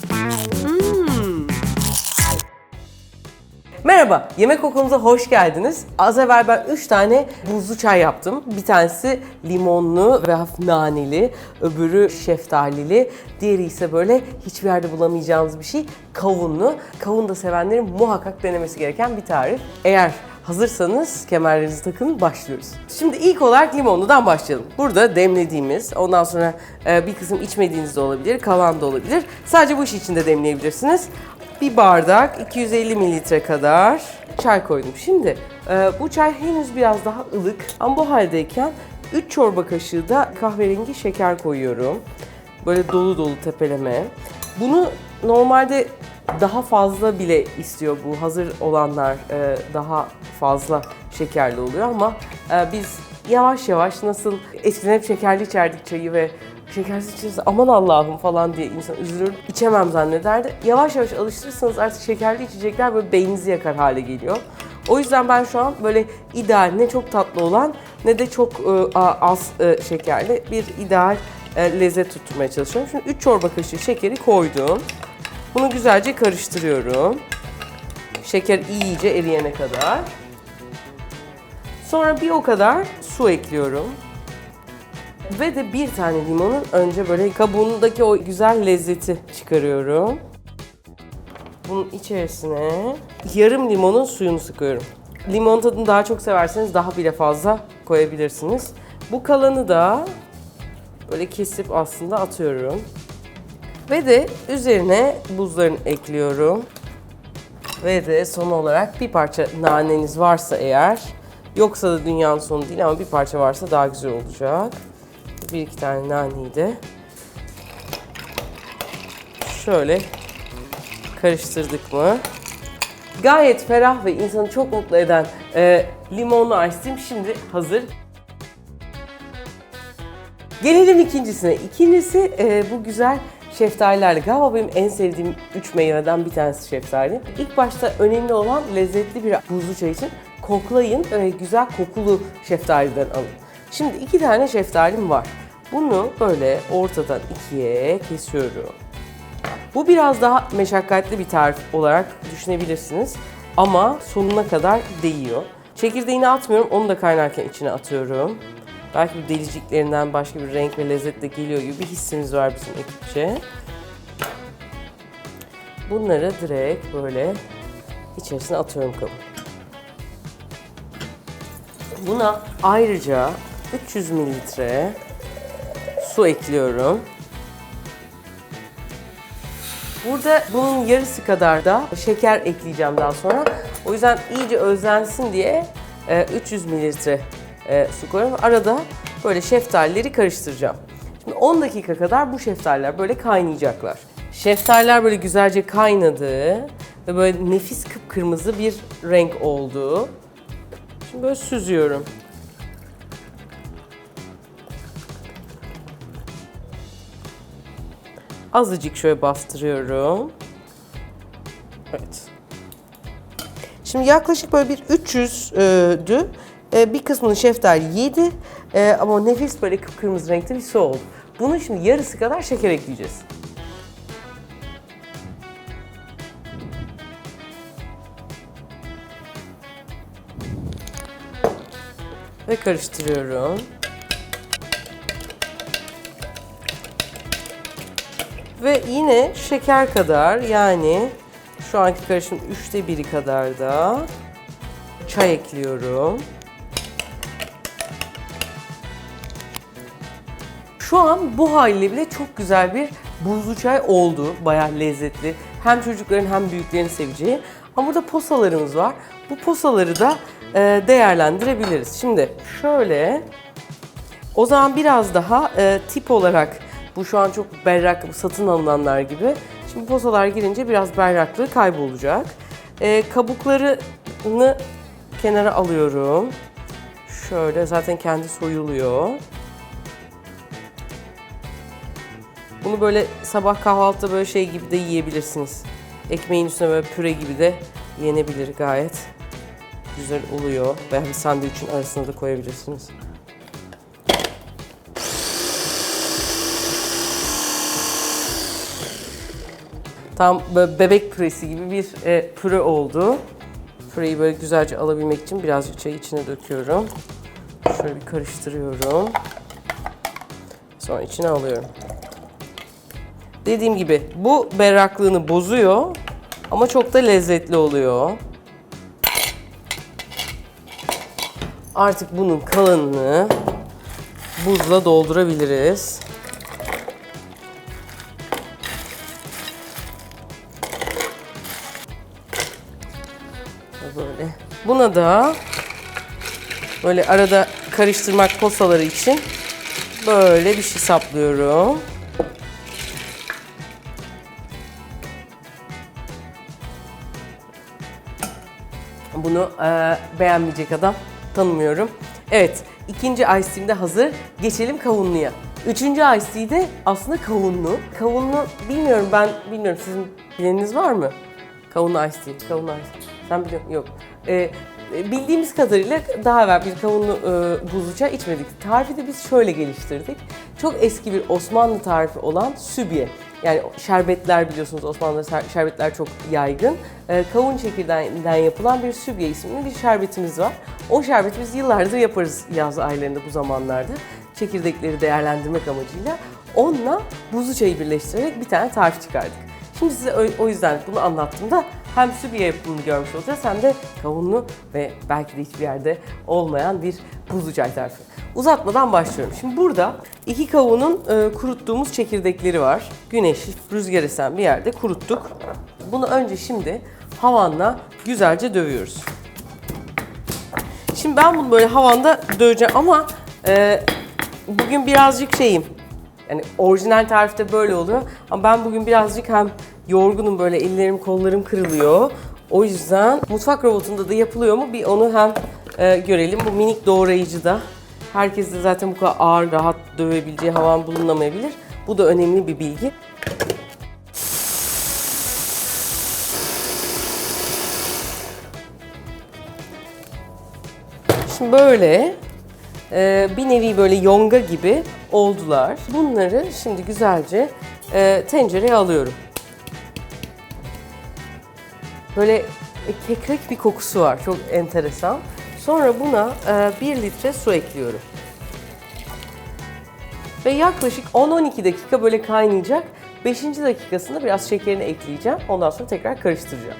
Hmm. Merhaba, yemek okulumuza hoş geldiniz. Az evvel ben 3 tane buzlu çay yaptım. Bir tanesi limonlu ve hafif naneli, öbürü şeftalili, diğeri ise böyle hiçbir yerde bulamayacağınız bir şey, kavunlu. Kavun da sevenlerin muhakkak denemesi gereken bir tarif. Eğer Hazırsanız kemerlerinizi takın, başlıyoruz. Şimdi ilk olarak limonludan başlayalım. Burada demlediğimiz, ondan sonra e, bir kısım içmediğiniz de olabilir, kalan da olabilir. Sadece bu iş için de demleyebilirsiniz. Bir bardak, 250 mililitre kadar çay koydum. Şimdi e, bu çay henüz biraz daha ılık ama bu haldeyken 3 çorba kaşığı da kahverengi şeker koyuyorum. Böyle dolu dolu tepeleme. Bunu normalde daha fazla bile istiyor bu hazır olanlar e, daha fazla şekerli oluyor ama e, biz yavaş yavaş nasıl eskiden hep şekerli içerdik çayı ve şekersiz içerse aman Allah'ım falan diye insan üzülür içemem zannederdi. Yavaş yavaş alıştırırsanız artık şekerli içecekler böyle beyninizi yakar hale geliyor. O yüzden ben şu an böyle ideal ne çok tatlı olan ne de çok e, az e, şekerli bir ideal e, lezzet tutturmaya çalışıyorum. Şimdi 3 çorba kaşığı şekeri koydum. Bunu güzelce karıştırıyorum. Şeker iyice eriyene kadar. Sonra bir o kadar su ekliyorum. Ve de bir tane limonun önce böyle kabuğundaki o güzel lezzeti çıkarıyorum. Bunun içerisine yarım limonun suyunu sıkıyorum. Limon tadını daha çok severseniz daha bile fazla koyabilirsiniz. Bu kalanı da böyle kesip aslında atıyorum. Ve de üzerine buzlarını ekliyorum. Ve de son olarak bir parça naneniz varsa eğer, yoksa da dünyanın sonu değil ama bir parça varsa daha güzel olacak. Bir iki tane naneyi de şöyle karıştırdık mı? Gayet ferah ve insanı çok mutlu eden e, limonlu cream şimdi hazır. Gelelim ikincisine. İkincisi e, bu güzel şeftalilerle. Galiba benim en sevdiğim üç meyveden bir tanesi şeftali. İlk başta önemli olan lezzetli bir buzlu çay için koklayın ve güzel kokulu şeftaliden alın. Şimdi iki tane şeftalim var. Bunu böyle ortadan ikiye kesiyorum. Bu biraz daha meşakkatli bir tarif olarak düşünebilirsiniz. Ama sonuna kadar değiyor. Çekirdeğini atmıyorum, onu da kaynarken içine atıyorum. Belki bu deliciklerinden başka bir renk ve lezzet de geliyor gibi bir hissimiz var bizim ekipçe. Bunları direkt böyle içerisine atıyorum kabı. Buna ayrıca 300 mililitre su ekliyorum. Burada bunun yarısı kadar da şeker ekleyeceğim daha sonra. O yüzden iyice özlensin diye e, 300 mililitre e, su koyuyorum. Arada böyle şeftalileri karıştıracağım. Şimdi 10 dakika kadar bu şeftaliler böyle kaynayacaklar. Şeftaliler böyle güzelce kaynadı ve böyle nefis kıpkırmızı bir renk oldu. Şimdi böyle süzüyorum. Azıcık şöyle bastırıyorum. Evet. Şimdi yaklaşık böyle bir 300'dü. Ee, bir kısmını şeftali yedi Ee, ama nefis böyle kıpkırmızı renkte bir su oldu. Bunun şimdi yarısı kadar şeker ekleyeceğiz. Ve karıştırıyorum. Ve yine şeker kadar yani şu anki karışım üçte biri kadar da çay ekliyorum. Şu an bu haliyle bile çok güzel bir buzlu çay oldu. Bayağı lezzetli. Hem çocukların hem büyüklerin seveceği. Ama burada posalarımız var. Bu posaları da e, değerlendirebiliriz. Şimdi şöyle o zaman biraz daha e, tip olarak bu şu an çok berrak satın alınanlar gibi. Şimdi posalar girince biraz berraklığı kaybolacak. E, kabuklarını kenara alıyorum. Şöyle zaten kendi soyuluyor. Bunu böyle sabah kahvaltıda böyle şey gibi de yiyebilirsiniz. Ekmeğin üstüne böyle püre gibi de yenebilir gayet. Güzel oluyor. Veya bir sandviçin arasına da koyabilirsiniz. Tam böyle bebek püresi gibi bir e, püre oldu. Püreyi böyle güzelce alabilmek için birazcık çayı içine döküyorum. Şöyle bir karıştırıyorum. Sonra içine alıyorum. Dediğim gibi bu berraklığını bozuyor ama çok da lezzetli oluyor. Artık bunun kalanını buzla doldurabiliriz. Böyle. Buna da böyle arada karıştırmak posaları için böyle bir şey saplıyorum. Bunu e, beğenmeyecek adam tanımıyorum. Evet, ikinci ice de hazır. Geçelim kavunluya. Üçüncü ice de aslında kavunlu. Kavunlu bilmiyorum ben bilmiyorum sizin bileniniz var mı? Kavunlu ice tea, kavunlu ice tea. Sen biliyor Yok. Ee, bildiğimiz kadarıyla daha evvel bir kavunlu e, buzlu çay içmedik. Tarifi de biz şöyle geliştirdik. Çok eski bir Osmanlı tarifi olan sübye. Yani şerbetler biliyorsunuz Osmanlı'da şerbetler çok yaygın. Ee, kavun çekirdeğinden yapılan bir sübye isimli bir şerbetimiz var. O şerbeti biz yıllardır yaparız yaz aylarında bu zamanlarda. Çekirdekleri değerlendirmek amacıyla. Onunla buzlu çayı birleştirerek bir tane tarif çıkardık. Şimdi size o- yüzden bunu anlattığımda hem sübye yapımını görmüş olacağız hem de kavunlu ve belki de hiçbir yerde olmayan bir buzlu çay tarifi. Uzatmadan başlıyorum. Şimdi burada iki kavunun e, kuruttuğumuz çekirdekleri var. Güneşli, rüzgar esen bir yerde kuruttuk. Bunu önce şimdi havanla güzelce dövüyoruz. Şimdi ben bunu böyle havanda döveceğim ama e, bugün birazcık şeyim. Yani orijinal tarifte böyle oluyor ama ben bugün birazcık hem yorgunum böyle ellerim kollarım kırılıyor. O yüzden mutfak robotunda da yapılıyor mu bir onu hem e, görelim. Bu minik doğrayıcıda herkes de zaten bu kadar ağır rahat dövebileceği havan bulunamayabilir. Bu da önemli bir bilgi. Şimdi böyle e, bir nevi böyle yonga gibi oldular. Bunları şimdi güzelce e, tencereye alıyorum. Böyle kekrek bir kokusu var. Çok enteresan. Sonra buna e, 1 litre su ekliyorum. Ve yaklaşık 10-12 dakika böyle kaynayacak. 5. dakikasında biraz şekerini ekleyeceğim. Ondan sonra tekrar karıştıracağım.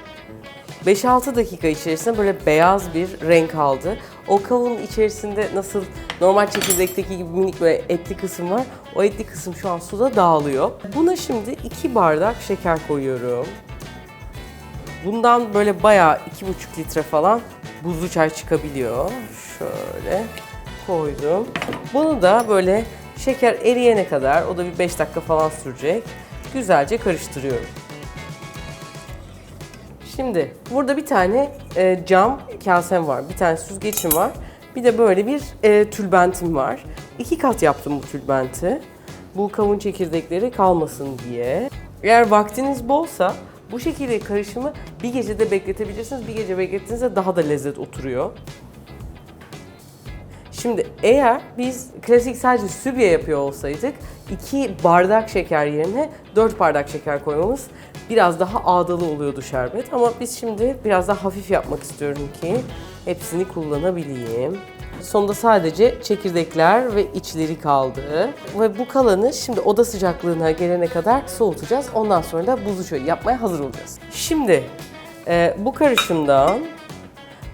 5-6 dakika içerisinde böyle beyaz bir renk aldı. O kavunun içerisinde nasıl normal çekirdekteki gibi minik böyle etli kısım var. O etli kısım şu an suda dağılıyor. Buna şimdi 2 bardak şeker koyuyorum. Bundan böyle bayağı 2,5 litre falan buzlu çay çıkabiliyor. Şöyle koydum. Bunu da böyle şeker eriyene kadar, o da bir 5 dakika falan sürecek. Güzelce karıştırıyorum. Şimdi burada bir tane e, cam kasem var, bir tane süzgecim var. Bir de böyle bir e, tülbentim var. İki kat yaptım bu tülbenti. Bu kavun çekirdekleri kalmasın diye. Eğer vaktiniz bolsa bu şekilde karışımı bir gecede bekletebilirsiniz. Bir gece beklettiğinizde daha da lezzet oturuyor. Şimdi eğer biz klasik sadece sübye yapıyor olsaydık 2 bardak şeker yerine 4 bardak şeker koymamız biraz daha ağdalı oluyordu şerbet. Ama biz şimdi biraz daha hafif yapmak istiyorum ki hepsini kullanabileyim. Sonunda sadece çekirdekler ve içleri kaldı. Ve bu kalanı şimdi oda sıcaklığına gelene kadar soğutacağız. Ondan sonra da buzlu çayı yapmaya hazır olacağız. Şimdi e, bu karışımdan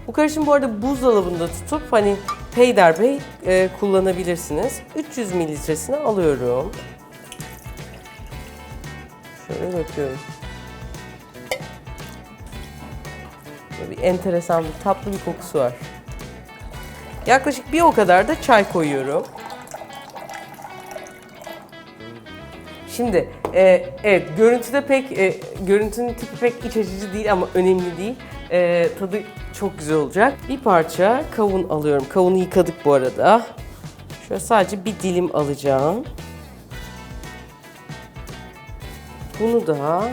bu karışım bu arada buzdolabında tutup hani peyderpey e, kullanabilirsiniz. 300 mililitresini alıyorum. Şöyle döküyorum. Böyle bir enteresan bir tatlı bir kokusu var. Yaklaşık bir o kadar da çay koyuyorum. Şimdi e, evet görüntüde pek e, görüntünün tipi pek iç açıcı değil ama önemli değil. E, tadı çok güzel olacak. Bir parça kavun alıyorum. Kavunu yıkadık bu arada. Şöyle sadece bir dilim alacağım. Bunu da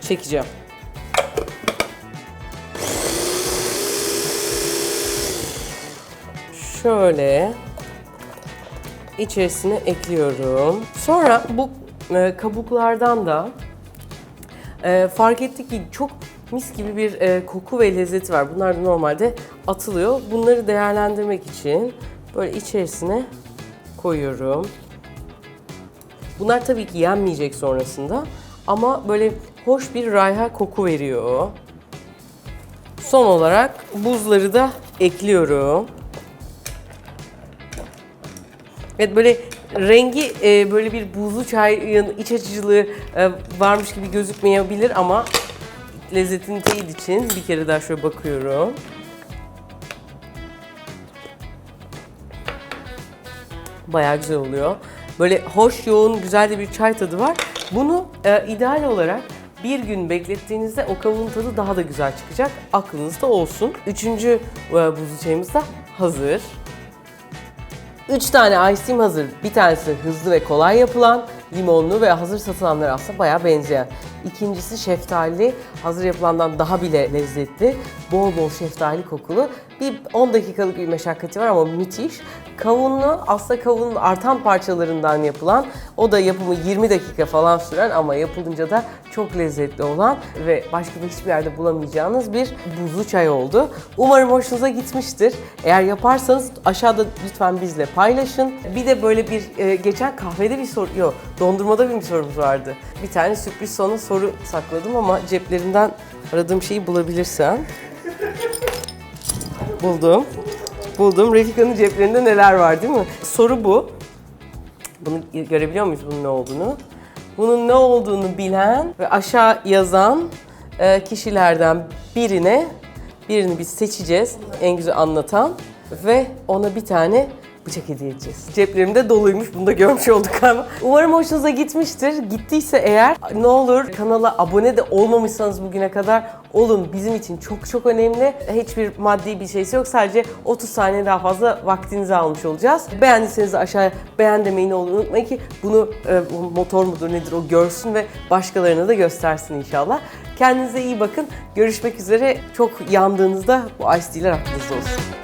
çekeceğim. Şöyle içerisine ekliyorum. Sonra bu e, kabuklardan da e, fark ettik ki çok mis gibi bir e, koku ve lezzeti var. Bunlar da normalde atılıyor. Bunları değerlendirmek için böyle içerisine koyuyorum. Bunlar tabii ki yenmeyecek sonrasında ama böyle hoş bir rayha koku veriyor. Son olarak buzları da ekliyorum. Evet böyle rengi e, böyle bir buzlu çayın iç açıcılığı e, varmış gibi gözükmeyebilir ama lezzetini teyit için bir kere daha şöyle bakıyorum. Bayağı güzel oluyor. Böyle hoş, yoğun, güzel de bir çay tadı var. Bunu e, ideal olarak bir gün beklettiğinizde o kavuğun tadı daha da güzel çıkacak. Aklınızda olsun. Üçüncü e, buzlu çayımız da hazır. Üç tane ice hazır. Bir tanesi hızlı ve kolay yapılan, limonlu ve hazır satılanlara aslında bayağı benzeyen. İkincisi şeftali, hazır yapılandan daha bile lezzetli, bol bol şeftali kokulu. Bir 10 dakikalık bir meşakkati var ama müthiş. Kavunlu, aslında kavunun artan parçalarından yapılan, o da yapımı 20 dakika falan süren ama yapılınca da çok lezzetli olan ve başka da hiçbir yerde bulamayacağınız bir buzlu çay oldu. Umarım hoşunuza gitmiştir. Eğer yaparsanız aşağıda lütfen bizle paylaşın. Bir de böyle bir e, geçen kahvede bir soru, yok dondurmada bir sorumuz vardı. Bir tane sürpriz sonu soru sakladım ama ceplerimden aradığım şeyi bulabilirsem. Buldum. Buldum. Refika'nın ceplerinde neler var değil mi? Soru bu. Bunu görebiliyor muyuz bunun ne olduğunu? Bunun ne olduğunu bilen ve aşağı yazan e, kişilerden birine birini biz seçeceğiz. En güzel anlatan ve ona bir tane bıçak hediye edeceğiz. Ceplerimde doluymuş. Bunu da görmüş olduk ama. Umarım hoşunuza gitmiştir. Gittiyse eğer ne olur kanala abone de olmamışsanız bugüne kadar olun. Bizim için çok çok önemli. Hiçbir maddi bir şeysi yok. Sadece 30 saniye daha fazla vaktinizi almış olacağız. Beğendiyseniz aşağıya beğen demeyi ne olur unutmayın ki bunu e, motor mudur nedir o görsün ve başkalarına da göstersin inşallah. Kendinize iyi bakın. Görüşmek üzere. Çok yandığınızda bu ice tea'ler aklınızda olsun.